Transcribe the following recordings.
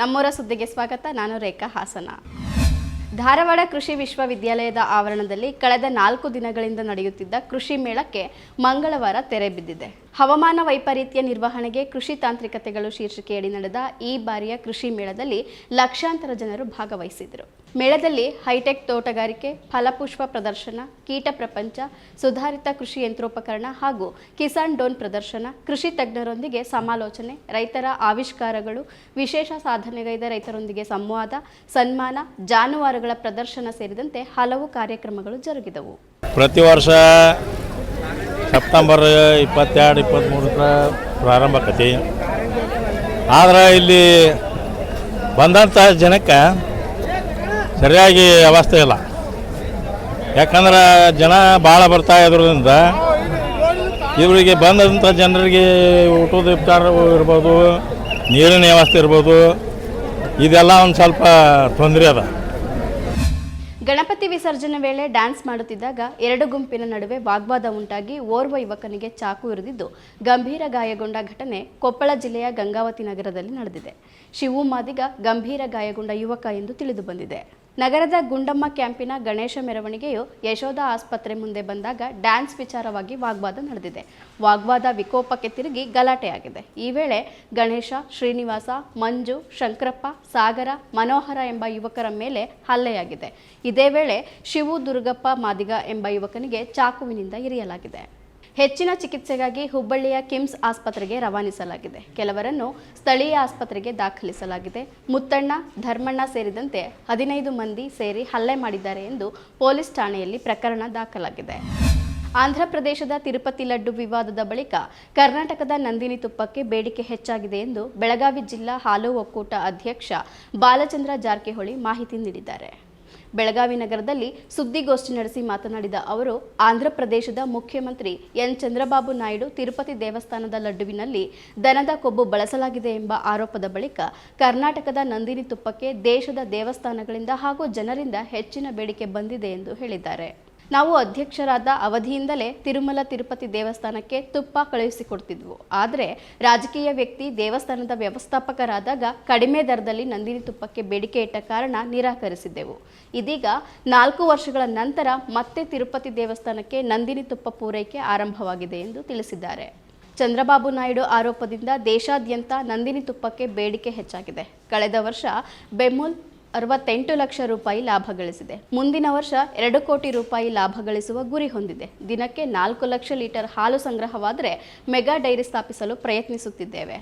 ನಮ್ಮೂರ ಸುದ್ದಿಗೆ ಸ್ವಾಗತ. ನಾನು ರೇಖಾ ಹಾಸನ. ಧಾರವಾಡ ಕೃಷಿ ವಿಶ್ವವಿದ್ಯಾಲಯದ ಆವರಣದಲ್ಲಿ ಕಳೆದ ನಾಲ್ಕು ದಿನಗಳಿಂದ ನಡೆಯುತ್ತಿದ್ದ ಕೃಷಿ ಮೇಳಕ್ಕೆ ಮಂಗಳವಾರ ತೆರೆ ಬಿದ್ದಿದೆ. ಹವಾಮಾನ ವೈಪರೀತ್ಯ ನಿರ್ವಹಣೆಗೆ ಕೃಷಿ ತಾಂತ್ರಿಕತೆಗಳು ಶೀರ್ಷಿಕೆಯಡಿ ನಡೆದ ಈ ಬಾರಿಯ ಕೃಷಿ ಮೇಳದಲ್ಲಿ ಲಕ್ಷಾಂತರ ಜನರು ಭಾಗವಹಿಸಿದರು ಮೇಳದಲ್ಲಿ ಹೈಟೆಕ್ ತೋಟಗಾರಿಕೆ, ಫಲಪುಷ್ಪ ಪ್ರದರ್ಶನ, ಕೀಟ ಪ್ರಪಂಚ, ಸುಧಾರಿತ ಕೃಷಿ ಯಂತ್ರೋಪಕರಣ ಹಾಗೂ ಕಿಸಾನ್ ಡೋನ್ ಪ್ರದರ್ಶನ, ಕೃಷಿ ತಜ್ಞರೊಂದಿಗೆ ಸಮಾಲೋಚನೆ, ರೈತರ ಆವಿಷ್ಕಾರಗಳು, ವಿಶೇಷ ಸಾಧನೆಗೈದ ರೈತರೊಂದಿಗೆ ಸಂವಾದ, ಸನ್ಮಾನ, ಜಾನುವಾರುಗಳ ಪ್ರದರ್ಶನ ಸೇರಿದಂತೆ ಹಲವು ಕಾರ್ಯಕ್ರಮಗಳು ಜರುಗಿದವು. ಪ್ರತಿ ವರ್ಷ ಸೆಪ್ಟೆಂಬರ್ ಇಪ್ಪತ್ತೆರಡು ಇಪ್ಪತ್ತ್ಮೂರಕ್ಕೆ ಪ್ರಾರಂಭ ಆಕತಿ. ಆದರೆ ಇಲ್ಲಿ ಬಂದಂಥ ಜನಕ್ಕೆ ಸರಿಯಾಗಿ ವ್ಯವಸ್ಥೆ ಇಲ್ಲ. ಯಾಕಂದ್ರೆ ಜನ ಭಾಳ ಬರ್ತಾ ಇದ್ರಿಂದ ಇವರಿಗೆ ಬಂದಂಥ ಜನರಿಗೆ ಊಟದ ಉಪಚಾರ ಇರ್ಬೋದು, ನೀರಿನ ವ್ಯವಸ್ಥೆ ಇರ್ಬೋದು, ಇದೆಲ್ಲ ಒಂದು ಸ್ವಲ್ಪ ತೊಂದರೆ ಅದ. ಗಣಪತಿ ವಿಸರ್ಜನೆ ವೇಳೆ ಡ್ಯಾನ್ಸ್ ಮಾಡುತ್ತಿದ್ದಾಗ ಎರಡು ಗುಂಪಿನ ನಡುವೆ ವಾಗ್ವಾದ ಉಂಟಾಗಿ ಓರ್ವ ಯುವಕನಿಗೆ ಚಾಕು ಇರಿದಿದ್ದು. ಗಂಭೀರ ಗಾಯಗೊಂಡ ಘಟನೆ ಕೊಪ್ಪಳ ಜಿಲ್ಲೆಯ ಗಂಗಾವತಿ ನಗರದಲ್ಲಿ ನಡೆದಿದೆ. ಶಿವು ಮಾದಿಗ ಗಂಭೀರ ಗಾಯಗೊಂಡ ಯುವಕ ಎಂದು ತಿಳಿದು ಬಂದಿದೆ. ನಗರದ ಗುಂಡಮ್ಮ ಕ್ಯಾಂಪಿನ ಗಣೇಶ ಮೆರವಣಿಗೆಯು ಯಶೋಧ ಆಸ್ಪತ್ರೆ ಮುಂದೆ ಬಂದಾಗ ಡ್ಯಾನ್ಸ್ ವಿಚಾರವಾಗಿ ವಾಗ್ವಾದ ನಡೆದಿದೆ. ವಾಗ್ವಾದ ವಿಕೋಪಕ್ಕೆ ತಿರುಗಿ ಗಲಾಟೆಯಾಗಿದೆ. ಈ ವೇಳೆ ಗಣೇಶ, ಶ್ರೀನಿವಾಸ, ಮಂಜು, ಶಂಕರಪ್ಪ, ಸಾಗರ, ಮನೋಹರ ಎಂಬ ಯುವಕರ ಮೇಲೆ ಹಲ್ಲೆಯಾಗಿದೆ. ಇದೇ ವೇಳೆ ಶಿವು ದುರ್ಗಪ್ಪ ಮಾದಿಗ ಎಂಬ ಯುವಕನಿಗೆ ಚಾಕುವಿನಿಂದ ಇರಿಯಲಾಗಿದೆ. ಹೆಚ್ಚಿನ ಚಿಕಿತ್ಸೆಗಾಗಿ ಹುಬ್ಬಳ್ಳಿಯ ಕಿಮ್ಸ್ ಆಸ್ಪತ್ರೆಗೆ ರವಾನಿಸಲಾಗಿದೆ. ಕೆಲವರನ್ನು ಸ್ಥಳೀಯ ಆಸ್ಪತ್ರೆಗೆ ದಾಖಲಿಸಲಾಗಿದೆ. ಮುತ್ತಣ್ಣ, ಧರ್ಮಣ್ಣ ಸೇರಿದಂತೆ ಹದಿನೈದು ಮಂದಿ ಸೇರಿ ಹಲ್ಲೆ ಮಾಡಿದ್ದಾರೆ ಎಂದು ಪೊಲೀಸ್ ಠಾಣೆಯಲ್ಲಿ ಪ್ರಕರಣ ದಾಖಲಾಗಿದೆ. ಆಂಧ್ರಪ್ರದೇಶದ ತಿರುಪತಿ ಲಡ್ಡು ವಿವಾದದ ಬಳಿಕ ಕರ್ನಾಟಕದ ನಂದಿನಿ ತುಪ್ಪಕ್ಕೆ ಬೇಡಿಕೆ ಹೆಚ್ಚಾಗಿದೆ ಎಂದು ಬೆಳಗಾವಿ ಜಿಲ್ಲಾ ಹಾಲು ಒಕ್ಕೂಟ ಅಧ್ಯಕ್ಷ ಬಾಲಚಂದ್ರ ಜಾರಕಿಹೊಳಿ ಮಾಹಿತಿ ನೀಡಿದ್ದಾರೆ. ಬೆಳಗಾವಿ ನಗರದಲ್ಲಿ ಸುದ್ದಿಗೋಷ್ಠಿ ನಡೆಸಿ ಮಾತನಾಡಿದ ಅವರು ಆಂಧ್ರಪ್ರದೇಶದ ಮುಖ್ಯಮಂತ್ರಿ ಎನ್. ಚಂದ್ರಬಾಬು ನಾಯ್ಡು ತಿರುಪತಿ ದೇವಸ್ಥಾನದ ಲಡ್ಡುವಿನಲ್ಲಿ ದನದ ಕೊಬ್ಬು ಬಳಸಲಾಗಿದೆ ಎಂಬ ಆರೋಪದ ಬಳಿಕ ಕರ್ನಾಟಕದ ನಂದಿನಿ ತುಪ್ಪಕ್ಕೆ ದೇಶದ ದೇವಸ್ಥಾನಗಳಿಂದ ಹಾಗೂ ಜನರಿಂದ ಹೆಚ್ಚಿನ ಬೇಡಿಕೆ ಬಂದಿದೆ ಎಂದು ಹೇಳಿದ್ದಾರೆ. ನಾವು ಅಧ್ಯಕ್ಷರಾದ ಅವಧಿಯಿಂದಲೇ ತಿರುಮಲ ತಿರುಪತಿ ದೇವಸ್ಥಾನಕ್ಕೆ ತುಪ್ಪ ಕಳುಹಿಸಿಕೊಡ್ತಿದ್ವು. ಆದರೆ ರಾಜಕೀಯ ವ್ಯಕ್ತಿ ದೇವಸ್ಥಾನದ ವ್ಯವಸ್ಥಾಪಕರಾದಾಗ ಕಡಿಮೆ ದರದಲ್ಲಿ ನಂದಿನಿ ತುಪ್ಪಕ್ಕೆ ಬೇಡಿಕೆ ಇಟ್ಟ ಕಾರಣ ನಿರಾಕರಿಸಿದ್ದೆವು. ಇದೀಗ ನಾಲ್ಕು ವರ್ಷಗಳ ನಂತರ ಮತ್ತೆ ತಿರುಪತಿ ದೇವಸ್ಥಾನಕ್ಕೆ ನಂದಿನಿ ತುಪ್ಪ ಪೂರೈಕೆ ಆರಂಭವಾಗಿದೆ ಎಂದು ತಿಳಿಸಿದ್ದಾರೆ. ಚಂದ್ರಬಾಬು ನಾಯ್ಡು ಆರೋಪದಿಂದ ದೇಶಾದ್ಯಂತ ನಂದಿನಿ ತುಪ್ಪಕ್ಕೆ ಬೇಡಿಕೆ ಹೆಚ್ಚಾಗಿದೆ. ಕಳೆದ ವರ್ಷ ಬೆಮುಲ್ ಅರವತ್ತೆಂಟು ಲಕ್ಷ ರೂಪಾಯಿ ಲಾಭ ಗಳಿಸಿದೆ. ಮುಂದಿನ ವರ್ಷ ಎರಡು ಕೋಟಿ ರೂಪಾಯಿ ಲಾಭ ಗಳಿಸುವ ಗುರಿ ಹೊಂದಿದೆ. ದಿನಕ್ಕೆ ನಾಲ್ಕು ಲಕ್ಷ ಲೀಟರ್ ಹಾಲು ಸಂಗ್ರಹವಾದರೆ ಮೆಗಾ ಡೈರಿ ಸ್ಥಾಪಿಸಲು ಪ್ರಯತ್ನಿಸುತ್ತಿದ್ದೇವೆ.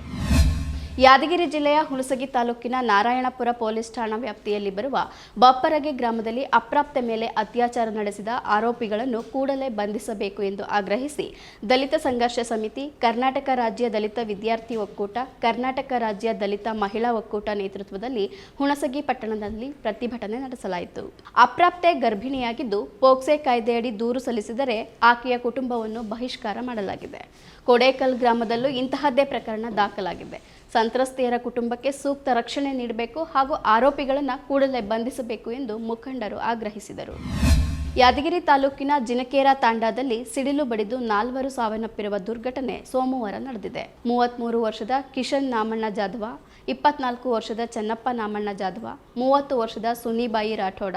ಯಾದಗಿರಿ ಜಿಲ್ಲೆಯ ಹುಣಸಗಿ ತಾಲೂಕಿನ ನಾರಾಯಣಪುರ ಪೊಲೀಸ್ ಠಾಣಾ ವ್ಯಾಪ್ತಿಯಲ್ಲಿ ಬರುವ ಬಪ್ಪರಗೆ ಗ್ರಾಮದಲ್ಲಿ ಅಪ್ರಾಪ್ತ ಮೇಲೆ ಅತ್ಯಾಚಾರ ನಡೆಸಿದ ಆರೋಪಿಗಳನ್ನು ಕೂಡಲೇ ಬಂಧಿಸಬೇಕು ಎಂದು ಆಗ್ರಹಿಸಿ ದಲಿತ ಸಂಘರ್ಷ ಸಮಿತಿ, ಕರ್ನಾಟಕ ರಾಜ್ಯ ದಲಿತ ವಿದ್ಯಾರ್ಥಿ ಒಕ್ಕೂಟ, ಕರ್ನಾಟಕ ರಾಜ್ಯ ದಲಿತ ಮಹಿಳಾ ಒಕ್ಕೂಟ ನೇತೃತ್ವದಲ್ಲಿ ಹುಣಸಗಿ ಪಟ್ಟಣದಲ್ಲಿ ಪ್ರತಿಭಟನೆ ನಡೆಸಲಾಯಿತು. ಅಪ್ರಾಪ್ತೆ ಗರ್ಭಿಣಿಯಾಗಿದ್ದು ಪೋಕ್ಸೆ ಕಾಯ್ದೆಯಡಿ ದೂರು ಸಲ್ಲಿಸಿದರೆ ಆಕೆಯ ಕುಟುಂಬವನ್ನು ಬಹಿಷ್ಕಾರ ಮಾಡಲಾಗಿದೆ. ಕೊಡೇಕಲ್ ಗ್ರಾಮದಲ್ಲೂ ಇಂತಹದ್ದೇ ಪ್ರಕರಣ ದಾಖಲಾಗಿದೆ. ಸಂತ್ರಸ್ತೆಯರ ಕುಟುಂಬಕ್ಕೆ ಸೂಕ್ತ ರಕ್ಷಣೆ ನೀಡಬೇಕು ಹಾಗೂ ಆರೋಪಿಗಳನ್ನು ಕೂಡಲೇ ಬಂಧಿಸಬೇಕು ಎಂದು ಮುಖಂಡರು ಆಗ್ರಹಿಸಿದರು. ಯಾದಗಿರಿ ತಾಲೂಕಿನ ಜಿನಕೇರಾ ತಾಂಡಾದಲ್ಲಿ ಸಿಡಿಲು ಬಡಿದು ನಾಲ್ವರು ಸಾವನ್ನಪ್ಪಿರುವ ದುರ್ಘಟನೆ ಸೋಮವಾರ ನಡೆದಿದೆ. ಮೂವತ್ತ್ಮೂರು ವರ್ಷದ ಕಿಶನ್ ನಾಮಣ್ಣ ಜಾಧವ, ಇಪ್ಪತ್ನಾಲ್ಕು ವರ್ಷದ ಚೆನ್ನಪ್ಪ ನಾಮಣ್ಣ ಜಾಧವ, ಮೂವತ್ತು ವರ್ಷದ ಸುನಿಬಾಯಿ ರಾಠೋಡ,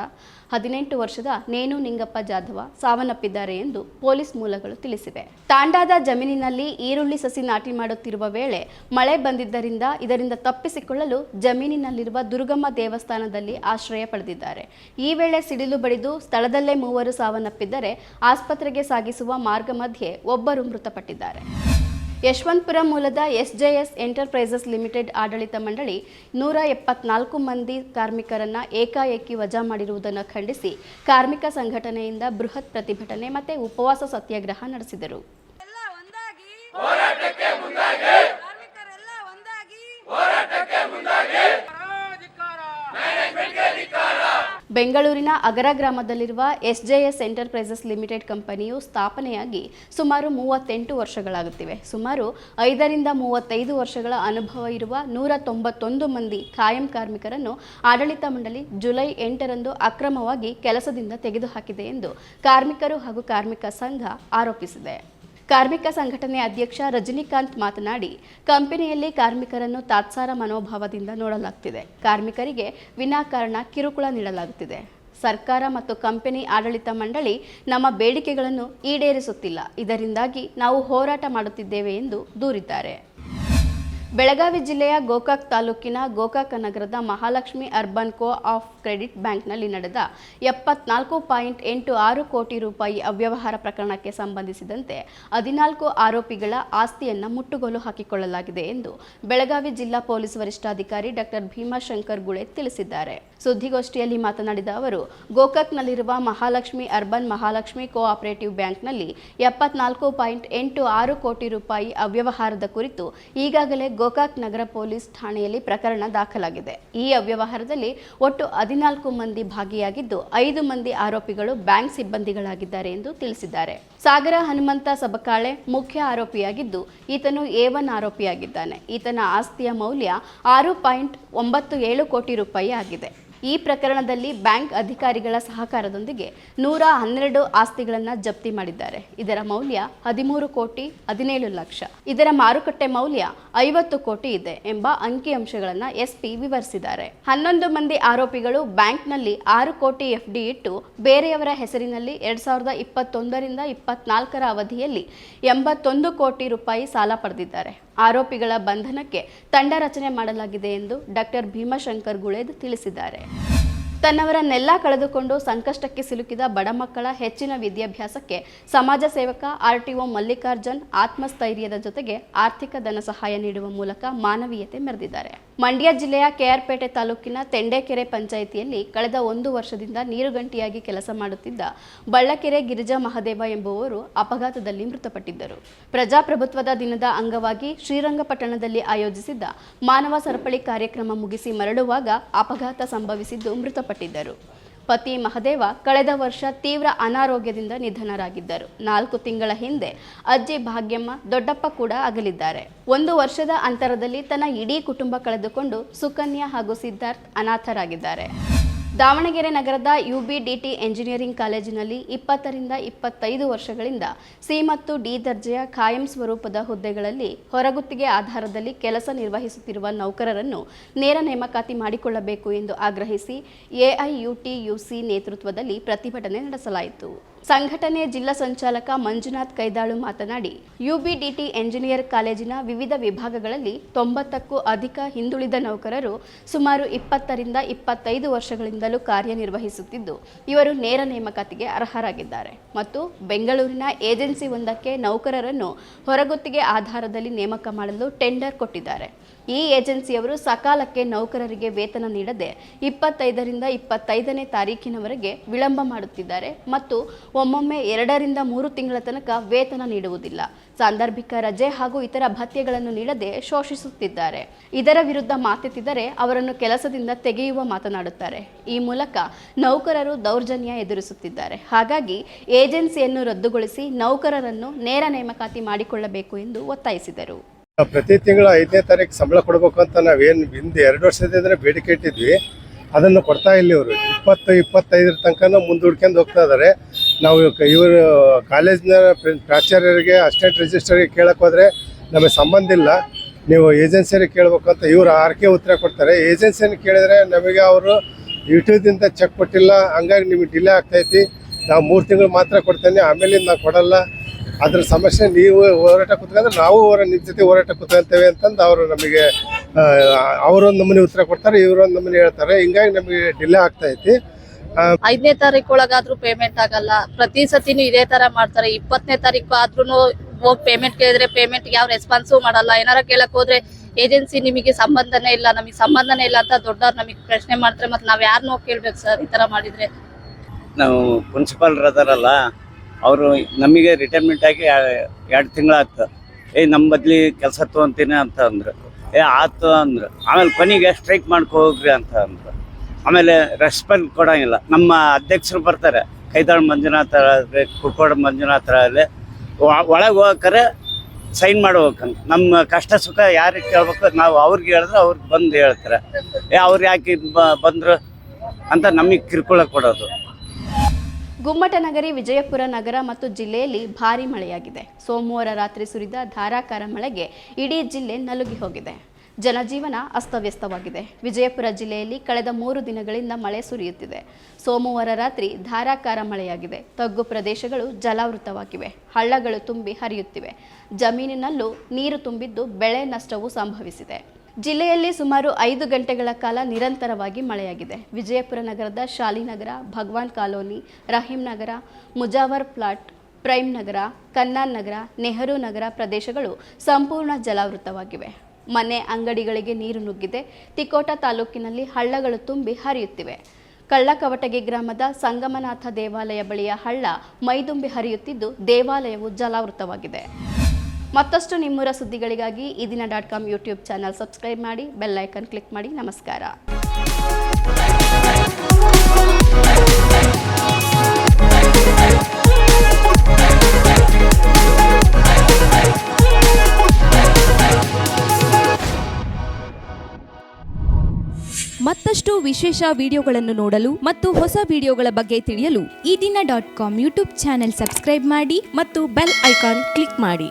ಹದಿನೆಂಟು ವರ್ಷದ ನೇನು ನಿಂಗಪ್ಪ ಜಾಧವ ಸಾವನ್ನಪ್ಪಿದ್ದಾರೆ ಎಂದು ಪೊಲೀಸ್ ಮೂಲಗಳು ತಿಳಿಸಿವೆ. ತಾಂಡಾದ ಜಮೀನಿನಲ್ಲಿ ಈರುಳ್ಳಿ ಸಸಿ ನಾಟಿ ಮಾಡುತ್ತಿರುವ ವೇಳೆ ಮಳೆ ಬಂದಿದ್ದರಿಂದ ಇದರಿಂದ ತಪ್ಪಿಸಿಕೊಳ್ಳಲು ಜಮೀನಿನಲ್ಲಿರುವ ದುರ್ಗಮ್ಮ ದೇವಸ್ಥಾನದಲ್ಲಿ ಆಶ್ರಯ ಪಡೆದಿದ್ದಾರೆ. ಈ ವೇಳೆ ಸಿಡಿಲು ಬಡಿದು ಸ್ಥಳದಲ್ಲೇ ಮೂವರು ಸಾವನ್ನಪ್ಪಿದ್ದರೆ ಆಸ್ಪತ್ರೆಗೆ ಸಾಗಿಸುವ ಮಾರ್ಗ ಮಧ್ಯೆ ಒಬ್ಬರು ಮೃತಪಟ್ಟಿದ್ದಾರೆ. ಯಶವಂತಪುರ ಮೂಲದ ಎಸ್ಜೆಎಸ್ ಎಂಟರ್ಪ್ರೈಸಸ್ ಲಿಮಿಟೆಡ್ ಆಡಳಿತ ಮಂಡಳಿ ನೂರ ಎಪ್ಪತ್ನಾಲ್ಕು ಮಂದಿ ಕಾರ್ಮಿಕರನ್ನ ಏಕಾಏಕಿ ವಜಾ ಮಾಡಿರುವುದನ್ನು ಖಂಡಿಸಿ ಕಾರ್ಮಿಕ ಸಂಘಟನೆಯಿಂದ ಬೃಹತ್ ಪ್ರತಿಭಟನೆ ಮತ್ತು ಉಪವಾಸ ಸತ್ಯಾಗ್ರಹ ನಡೆಸಿದರು. ಬೆಂಗಳೂರಿನ ಅಗರ ಗ್ರಾಮದಲ್ಲಿರುವ ಎಸ್ಜೆಎಸ್ ಎಂಟರ್ಪ್ರೈಸಸ್ ಲಿಮಿಟೆಡ್ ಕಂಪನಿಯು ಸ್ಥಾಪನೆಯಾಗಿ ಸುಮಾರು ಮೂವತ್ತೆಂಟು ವರ್ಷಗಳಾಗುತ್ತಿವೆ. ಸುಮಾರು ಐದರಿಂದ ಮೂವತ್ತೈದು ವರ್ಷಗಳ ಅನುಭವ ಇರುವ ನೂರ ತೊಂಬತ್ತೊಂದು ಮಂದಿ ಕಾಯಂ ಕಾರ್ಮಿಕರನ್ನು ಆಡಳಿತ ಮಂಡಳಿ ಜುಲೈ ಎಂಟರಂದು ಅಕ್ರಮವಾಗಿ ಕೆಲಸದಿಂದ ತೆಗೆದುಹಾಕಿದೆ ಎಂದು ಕಾರ್ಮಿಕರು ಹಾಗೂ ಕಾರ್ಮಿಕ ಸಂಘ ಆರೋಪಿಸಿದೆ. ಕಾರ್ಮಿಕ ಸಂಘಟನೆ ಅಧ್ಯಕ್ಷ ರಜನಿಕಾಂತ್ ಮಾತನಾಡಿ, ಕಂಪನಿಯಲ್ಲಿ ಕಾರ್ಮಿಕರನ್ನು ತಾತ್ಸಾರ ಮನೋಭಾವದಿಂದ ನೋಡಲಾಗ್ತಿದೆ. ಕಾರ್ಮಿಕರಿಗೆ ವಿನಾಕಾರಣ ಕಿರುಕುಳ ನೀಡಲಾಗುತ್ತಿದೆ. ಸರ್ಕಾರ ಮತ್ತು ಕಂಪನಿ ಆಡಳಿತ ಮಂಡಳಿ ನಮ್ಮ ಬೇಡಿಕೆಗಳನ್ನು ಈಡೇರಿಸುತ್ತಿಲ್ಲ. ಇದರಿಂದಾಗಿ ನಾವು ಹೋರಾಟ ಮಾಡುತ್ತಿದ್ದೇವೆ ಎಂದು ದೂರಿದ್ದಾರೆ. ಬೆಳಗಾವಿ ಜಿಲ್ಲೆಯ ಗೋಕಾಕ್ ತಾಲೂಕಿನ ಗೋಕಾಕ ನಗರದ Mahalakshmi urban co op credit ಬ್ಯಾಂಕ್ನಲ್ಲಿ ನಡೆದ ಎಪ್ಪತ್ನಾಲ್ಕು ಪಾಯಿಂಟ್ ಎಂಟು ಆರು ಕೋಟಿ ರೂಪಾಯಿ ಅವ್ಯವಹಾರ ಪ್ರಕರಣಕ್ಕೆ ಸಂಬಂಧಿಸಿದಂತೆ ಹದಿನಾಲ್ಕು ಆರೋಪಿಗಳ ಆಸ್ತಿಯನ್ನು ಮುಟ್ಟುಗೋಲು ಹಾಕಿಕೊಳ್ಳಲಾಗಿದೆ ಎಂದು ಬೆಳಗಾವಿ ಜಿಲ್ಲಾ ಪೊಲೀಸ್ ವರಿಷ್ಠಾಧಿಕಾರಿ ಡಾಕ್ಟರ್ ಭೀಮಾಶಂಕರ್ ಗುಳೆ ತಿಳಿಸಿದ್ದಾರೆ. ಸುದ್ದಿಗೋಷ್ಠಿಯಲ್ಲಿ ಮಾತನಾಡಿದ ಅವರು, ಗೋಕಾಕ್ನಲ್ಲಿರುವ ಮಹಾಲಕ್ಷ್ಮಿ ಅರ್ಬನ್ ಮಹಾಲಕ್ಷ್ಮಿ ಕೋಆಪರೇಟಿವ್ ಬ್ಯಾಂಕ್ನಲ್ಲಿ ಎಪ್ಪತ್ನಾಲ್ಕು ಪಾಯಿಂಟ್ ಎಂಟು ಆರು ಕೋಟಿ ರೂಪಾಯಿ ಅವ್ಯವಹಾರದ ಕುರಿತು ಈಗಾಗಲೇ ಗೋಕಾಕ್ ನಗರ ಪೊಲೀಸ್ ಠಾಣೆಯಲ್ಲಿ ಪ್ರಕರಣ ದಾಖಲಾಗಿದೆ. ಈ ಅವ್ಯವಹಾರದಲ್ಲಿ ಒಟ್ಟು ಹದಿನಾಲ್ಕು ಮಂದಿ ಭಾಗಿಯಾಗಿದ್ದು ಐದು ಮಂದಿ ಆರೋಪಿಗಳು ಬ್ಯಾಂಕ್ ಸಿಬ್ಬಂದಿಗಳಾಗಿದ್ದಾರೆ ಎಂದು ತಿಳಿಸಿದ್ದಾರೆ. ಸಾಗರ ಹನುಮಂತ ಸಬಕಾಳೆ ಮುಖ್ಯ ಆರೋಪಿಯಾಗಿದ್ದು ಈತನು ಎ ಒನ್ ಆರೋಪಿಯಾಗಿದ್ದಾನೆ. ಈತನ ಆಸ್ತಿಯ ಮೌಲ್ಯ ಆರು ಪಾಯಿಂಟ್ ಒಂಬತ್ತು ಏಳು ಕೋಟಿ ರೂಪಾಯಿ ಆಗಿದೆ. ಈ ಪ್ರಕರಣದಲ್ಲಿ ಬ್ಯಾಂಕ್ ಅಧಿಕಾರಿಗಳ ಸಹಕಾರದೊಂದಿಗೆ ನೂರ ಹನ್ನೆರಡು ಆಸ್ತಿಗಳನ್ನು ಜಪ್ತಿ ಮಾಡಿದ್ದಾರೆ. ಇದರ ಮೌಲ್ಯ ಹದಿಮೂರು ಕೋಟಿ ಹದಿನೇಳು ಲಕ್ಷ. ಇದರ ಮಾರುಕಟ್ಟೆ ಮೌಲ್ಯ ಐವತ್ತು ಕೋಟಿ ಇದೆ ಎಂಬ ಅಂಕಿಅಂಶಗಳನ್ನು ಎಸ್ಪಿ ವಿವರಿಸಿದ್ದಾರೆ. ಹನ್ನೊಂದು ಮಂದಿ ಆರೋಪಿಗಳು ಬ್ಯಾಂಕ್ನಲ್ಲಿ ಆರು ಕೋಟಿ ಎಫ್ಡಿ ಇಟ್ಟು ಬೇರೆಯವರ ಹೆಸರಿನಲ್ಲಿ ಎರಡ್ ಸಾವಿರದ ಇಪ್ಪತ್ತೊಂದರಿಂದ ಇಪ್ಪತ್ನಾಲ್ಕರ ಅವಧಿಯಲ್ಲಿ ಎಂಬತ್ತೊಂದು ಕೋಟಿ ರೂಪಾಯಿ ಸಾಲ ಪಡೆದಿದ್ದಾರೆ. ಆರೋಪಿಗಳ ಬಂಧನಕ್ಕೆ ತಂಡ ರಚನೆ ಮಾಡಲಾಗಿದೆ ಎಂದು ಡಾಕ್ಟರ್ ಭೀಮಶಂಕರ್ ಗುಳೇದ್ ತಿಳಿಸಿದ್ದಾರೆ. ತನ್ನವರನ್ನೆಲ್ಲ ಕಳೆದುಕೊಂಡು ಸಂಕಷ್ಟಕ್ಕೆ ಸಿಲುಕಿದ ಬಡ ಮಕ್ಕಳ ಹೆಚ್ಚಿನ ವಿದ್ಯಾಭ್ಯಾಸಕ್ಕೆ ಸಮಾಜ ಸೇವಕ ಆರ್ಟಿಒ ಮಲ್ಲಿಕಾರ್ಜುನ್ ಆತ್ಮಸ್ಥೈರ್ಯದ ಜೊತೆಗೆ ಆರ್ಥಿಕ ಧನ ಸಹಾಯ ನೀಡುವ ಮೂಲಕ ಮಾನವೀಯತೆ ಮೆರೆದಿದ್ದಾರೆ. ಮಂಡ್ಯ ಜಿಲ್ಲೆಯ ಕೆಆರ್ಪೇಟೆ ತಾಲೂಕಿನ ತೆಂಡೆಕೆರೆ ಪಂಚಾಯಿತಿಯಲ್ಲಿ ಕಳೆದ ಒಂದು ವರ್ಷದಿಂದ ನೀರುಗಂಟಿಯಾಗಿ ಕೆಲಸ ಮಾಡುತ್ತಿದ್ದ ಬಳ್ಳಕೆರೆ ಗಿರಿಜಾ ಮಹದೇವ ಎಂಬುವವರು ಅಪಘಾತದಲ್ಲಿ ಮೃತಪಟ್ಟಿದ್ದರು. ಪ್ರಜಾಪ್ರಭುತ್ವದ ದಿನದ ಅಂಗವಾಗಿ ಶ್ರೀರಂಗಪಟ್ಟಣದಲ್ಲಿ ಆಯೋಜಿಸಿದ್ದ ಮಾನವ ಸರಪಳಿ ಕಾರ್ಯಕ್ರಮ ಮುಗಿಸಿ ಮರಳುವಾಗ ಅಪಘಾತ ಸಂಭವಿಸಿದ್ದು ಮೃತಪಟ್ಟಿದ್ದರು. ಪತಿ ಮಹದೇವ ಕಳೆದ ವರ್ಷ ತೀವ್ರ ಅನಾರೋಗ್ಯದಿಂದ ನಿಧನರಾಗಿದ್ದರು. ನಾಲ್ಕು ತಿಂಗಳ ಹಿಂದೆ ಅಜ್ಜಿ ಭಾಗ್ಯಮ್ಮ ದೊಡ್ಡಪ್ಪ ಕೂಡ ಅಗಲಿದ್ದಾರೆ. ಒಂದು ವರ್ಷದ ಅಂತರದಲ್ಲಿ ತನ್ನ ಇಡೀ ಕುಟುಂಬ ಕಳೆದುಕೊಂಡು ಸುಕನ್ಯಾ ಹಾಗೂ ಸಿದ್ಧಾರ್ಥ್ ಅನಾಥರಾಗಿದ್ದಾರೆ. ದಾವಣಗೆರೆ ನಗರದ ಯುಬಿಡಿಟಿ ಎಂಜಿನಿಯರಿಂಗ್ ಕಾಲೇಜಿನಲ್ಲಿ ಇಪ್ಪತ್ತರಿಂದ ಇಪ್ಪತ್ತೈದು ವರ್ಷಗಳಿಂದ ಸಿ ಮತ್ತು ಡಿ ದರ್ಜೆಯ ಖಾಯಂ ಸ್ವರೂಪದ ಹುದ್ದೆಗಳಲ್ಲಿ ಹೊರಗುತ್ತಿಗೆ ಆಧಾರದಲ್ಲಿ ಕೆಲಸ ನಿರ್ವಹಿಸುತ್ತಿರುವ ನೌಕರರನ್ನು ನೇರ ನೇಮಕಾತಿ ಮಾಡಿಕೊಳ್ಳಬೇಕು ಎಂದು ಆಗ್ರಹಿಸಿ ಎಐಯುಟಿಯುಸಿ ನೇತೃತ್ವದಲ್ಲಿ ಪ್ರತಿಭಟನೆ ನಡೆಸಲಾಯಿತು. ಸಂಘಟನೆ ಜಿಲ್ಲಾ ಸಂಚಾಲಕ ಮಂಜುನಾಥ್ ಕೈದಾಳು ಮಾತನಾಡಿ, ಯುಬಿಡಿಟಿ ಎಂಜಿನಿಯರ್ ಕಾಲೇಜಿನ ವಿವಿಧ ವಿಭಾಗಗಳಲ್ಲಿ ತೊಂಬತ್ತಕ್ಕೂ ಅಧಿಕ ಹಿಂದುಳಿದ ನೌಕರರು ಸುಮಾರು ಇಪ್ಪತ್ತರಿಂದ ಇಪ್ಪತ್ತೈದು ವರ್ಷಗಳಿಂದಲೂ ಕಾರ್ಯನಿರ್ವಹಿಸುತ್ತಿದ್ದು, ಇವರು ನೇರ ನೇಮಕಾತಿಗೆ ಅರ್ಹರಾಗಿದ್ದಾರೆ ಮತ್ತು ಬೆಂಗಳೂರಿನ ಏಜೆನ್ಸಿ ಒಂದಕ್ಕೆ ನೌಕರರನ್ನು ಹೊರಗುತ್ತಿಗೆ ಆಧಾರದಲ್ಲಿ ನೇಮಕ ಮಾಡಲು ಟೆಂಡರ್ ಕೊಟ್ಟಿದ್ದಾರೆ. ಈ ಏಜೆನ್ಸಿಯವರು ಸಕಾಲಕ್ಕೆ ನೌಕರರಿಗೆ ವೇತನ ನೀಡದೆ ಇಪ್ಪತ್ತೈದರಿಂದ ಇಪ್ಪತ್ತೈದನೇ ತಾರೀಕಿನವರೆಗೆ ವಿಳಂಬ ಮಾಡುತ್ತಿದ್ದಾರೆ ಮತ್ತು ಒಮ್ಮೊಮ್ಮೆ ಎರಡರಿಂದ ಮೂರು ತಿಂಗಳ ತನಕ ವೇತನ ನೀಡುವುದಿಲ್ಲ. ಸಾಂದರ್ಭಿಕ ರಜೆ ಹಾಗೂ ಇತರ ಭತ್ಯೆಗಳನ್ನು ನೀಡದೆ ಶೋಷಿಸುತ್ತಿದ್ದಾರೆ. ಇದರ ವಿರುದ್ಧ ಮಾತೆತ್ತಿದರೆ ಅವರನ್ನು ಕೆಲಸದಿಂದ ತೆಗೆಯುವ ಮಾತನಾಡುತ್ತಾರೆ. ಈ ಮೂಲಕ ನೌಕರರು ದೌರ್ಜನ್ಯ ಎದುರಿಸುತ್ತಿದ್ದಾರೆ. ಹಾಗಾಗಿ ಏಜೆನ್ಸಿಯನ್ನು ರದ್ದುಗೊಳಿಸಿ ನೌಕರರನ್ನು ನೇರ ನೇಮಕಾತಿ ಮಾಡಿಕೊಳ್ಳಬೇಕು ಎಂದು ಒತ್ತಾಯಿಸಿದರು. ಪ್ರತಿ ತಿಂಗಳು ಐದನೇ ತಾರೀಕು ಸಂಬಳ ಕೊಡಬೇಕು ಅಂತ ನಾವೇನು ಹಿಂದೆ ಎರಡು ವರ್ಷದಿಂದ ಬೇಡಿಕೆ ಇಟ್ಟಿದ್ವಿ. ಅದನ್ನು ಕೊಡ್ತಾ ಇಲ್ಲ ಇವರು ಇಪ್ಪತ್ತು, ಇಪ್ಪತ್ತೈದರ ತನಕ ಮುಂದೂಡ್ಕೊಂಡು ಹೋಗ್ತಾ ಇದ್ದಾರೆ ನಾವು ಇವರು ಕಾಲೇಜಿನ ಪ್ರಾಚಾರ್ಯರಿಗೆ ಅಸಿಸ್ಟೆಂಟ್ ರಿಜಿಸ್ಟರ್ಗೆ ಕೇಳಕ್ಕೆ ಹೋದರೆ ನಮಗೆ ಸಂಬಂಧ ಇಲ್ಲ. ನೀವು ಏಜೆನ್ಸಿಯರಿಗೆ ಕೇಳಬೇಕು ಅಂತ ಇವರು ಆರ್ಕೆ ಉತ್ತರ ಕೊಡ್ತಾರೆ. ಏಜೆನ್ಸಿಯನ್ನು ಕೇಳಿದರೆ ನಮಗೆ ಅವರು ಯೂಟ್ಯೂಬ್ದಿಂದ ಚೆಕ್ ಕೊಟ್ಟಿಲ್ಲ. ಹಂಗಾಗಿ ನಿಮಗೆ ಡಿಲೇ ಆಗ್ತೈತಿ. ನಾವು ಮೂರು ತಿಂಗಳು ಮಾತ್ರ ಕೊಡ್ತೇನೆ. ಆಮೇಲೆ ನಾವು ಕೊಡಲ್ಲ. ಅದ್ರ ಸಮಸ್ಯೆ ನೀವು ಹೋರಾಟ ಕೂತ್ಕೊಂಡ್ರೆ ನಾವು ಹೋರ ನಿಮ್ಮ ಜೊತೆ ಹೋರಾಟ ಕುತ್ಕೊಂತೇವೆ ಅಂತಂದು ಅವರು ನಮಗೆ ಅವರೊಂದು ನಮೂನಿ ಉತ್ತರ ಕೊಡ್ತಾರೆ ಇವರೊಂದು ನಮೂನಿ ಹೇಳ್ತಾರೆ. ಹಿಂಗಾಗಿ ನಮಗೆ ಡಿಲೇ ಆಗ್ತಾ ಐತಿ. ಐದನೇ ತಾರೀಕು ಒಳಗಾದ್ರೂ ಪೇಮೆಂಟ್ ಆಗಲ್ಲ. ಪ್ರತಿ ಸತಿನೂ ಇದೇ ತರ ಮಾಡ್ತಾರೆ. ಇಪ್ಪತ್ತನೇ ತಾರೀಕು ಆದ್ರೂ ಹೋಗಿ ಪೇಮೆಂಟ್ ಕೇಳಿದ್ರೆ ಪೇಮೆಂಟ್ ಯಾವ ರೆಸ್ಪಾನ್ಸು ಮಾಡಲ್ಲ. ಏನಾರ ಕೇಳಕ್ ಹೋದ್ರೆ ಏಜೆನ್ಸಿ ನಿಮಗೆ ಸಂಬಂಧನೇ ಇಲ್ಲ ನಮಗೆ ಸಂಬಂಧನೇ ಇಲ್ಲ ಅಂತ ದೊಡ್ಡವ್ರು ನಮಗೆ ಪ್ರಶ್ನೆ ಮಾಡ್ತಾರೆ. ಮತ್ತೆ ನಾವ್ ಯಾರನ್ನೋ ಕೇಳ್ಬೇಕು ಸರ್ ಈ ತರ ಮಾಡಿದ್ರೆ. ನಾವು ಪ್ರಿನ್ಸಿಪಾಲ್ ಅದಾರಲ್ಲ ಅವರು ನಮಗೆ ರಿಟೈರ್ಮೆಂಟ್ ಆಗಿ ಎರಡು ತಿಂಗಳಾಯ್ತು ಏ ನಮ್ಮ ಬದ್ಲಿ ಕೆಲಸ ತೊಗೊಂತೀನಿ ಅಂತ ಅಂದರು. ಏ, ಆತು ಅಂದರು. ಆಮೇಲೆ ಕೊನೆಗೆ ಸ್ಟ್ರೈಕ್ ಮಾಡ್ಕೊ ಹೋಗ್ರಿ ಅಂತ ಅಂದರು. ಆಮೇಲೆ ರೆಸ್ಪಾನ್ಸ್ ಕೊಡೋಂಗಿಲ್ಲ. ನಮ್ಮ ಅಧ್ಯಕ್ಷರು ಬರ್ತಾರೆ. ಕೈದಾಳ್ ಮಂಜುನಾಥ ಆಗಲಿ ಕುಕ್ಕೋಡ ಮಂಜುನಾಥ ಆಗಲಿ ಒಳಗೆ ಹೋಗಕ್ಕಾರೆ ಸೈನ್ ಮಾಡ್ಬೇಕಂತ ನಮ್ಮ ಕಷ್ಟ ಸುಖ ಯಾರಿಗೆ ಕೇಳ್ಬೇಕು, ನಾವು ಅವ್ರಿಗೆ ಹೇಳಿದ್ರೆ ಅವ್ರಿಗೆ ಬಂದು ಹೇಳ್ತಾರೆ. ಏ, ಅವ್ರು ಯಾಕೆ ಬಂದ್ರು ಅಂತ ನಮಗೆ ಕಿರುಕುಳ ಕೊಡೋದು. ಗುಮ್ಮಟನಗರಿ ವಿಜಯಪುರ ನಗರ ಮತ್ತು ಜಿಲ್ಲೆಯಲ್ಲಿ ಭಾರೀ ಮಳೆಯಾಗಿದೆ. ಸೋಮವಾರ ರಾತ್ರಿ ಸುರಿದ ಧಾರಾಕಾರ ಮಳೆಗೆ ಇಡೀ ಜಿಲ್ಲೆ ನಲುಗಿ ಹೋಗಿದೆ. ಜನಜೀವನ ಅಸ್ತವ್ಯಸ್ತವಾಗಿದೆ. ವಿಜಯಪುರ ಜಿಲ್ಲೆಯಲ್ಲಿ ಕಳೆದ ಮೂರು ದಿನಗಳಿಂದ ಮಳೆ ಸುರಿಯುತ್ತಿದೆ. ಸೋಮವಾರ ರಾತ್ರಿ ಧಾರಾಕಾರ ಮಳೆಯಾಗಿದೆ. ತಗ್ಗು ಪ್ರದೇಶಗಳು ಜಲಾವೃತವಾಗಿವೆ. ಹಳ್ಳಗಳು ತುಂಬಿ ಹರಿಯುತ್ತಿವೆ. ಜಮೀನಿನಲ್ಲೂ ನೀರು ತುಂಬಿದ್ದು ಬೆಳೆ ನಷ್ಟವೂ ಸಂಭವಿಸಿದೆ. ಜಿಲ್ಲೆಯಲ್ಲಿ ಸುಮಾರು ಐದು ಗಂಟೆಗಳ ಕಾಲ ನಿರಂತರವಾಗಿ ಮಳೆಯಾಗಿದೆ. ವಿಜಯಪುರ ನಗರದ Shalinagar, Bhagwan colony, Rahim Nagar, Mujawar plot, prime Nagar, Kannan Nagar, Nehru Nagar ಪ್ರದೇಶಗಳು ಸಂಪೂರ್ಣ ಜಲಾವೃತವಾಗಿವೆ. ಮನೆ ಅಂಗಡಿಗಳಿಗೆ ನೀರು ನುಗ್ಗಿದೆ. ತಿಕೋಟ ತಾಲೂಕಿನಲ್ಲಿ ಹಳ್ಳಗಳು ತುಂಬಿ ಹರಿಯುತ್ತಿವೆ. ಕಳ್ಳಕವಟಗಿ ಗ್ರಾಮದ ಸಂಗಮನಾಥ ದೇವಾಲಯ ಬಳಿಯ ಹಳ್ಳ ಮೈದುಂಬಿ ಹರಿಯುತ್ತಿದ್ದು ದೇವಾಲಯವು ಜಲಾವೃತವಾಗಿದೆ. ಮತ್ತಷ್ಟು ನಿಮ್ಮೂರ ಸುದ್ದಿಗಳಿಗಾಗಿ Ee Dina dot com YouTube channel subscribe ಮಾಡಿ, ಬೆಲ್ ಐಕನ್ ಕ್ಲಿಕ್ ಮಾಡಿ. ನಮಸ್ಕಾರ. ಮತ್ತಷ್ಟು ವಿಶೇಷ ವಿಡಿಯೋಗಳನ್ನು ನೋಡಲು ಮತ್ತು ಹೊಸ ವಿಡಿಯೋಗಳ ಬಗ್ಗೆ ತಿಳಿಯಲು Ee Dina dot com YouTube channel subscribe ಮಾಡಿ ಮತ್ತು ಬೆಲ್ ಐಕಾನ್ ಕ್ಲಿಕ್ ಮಾಡಿ.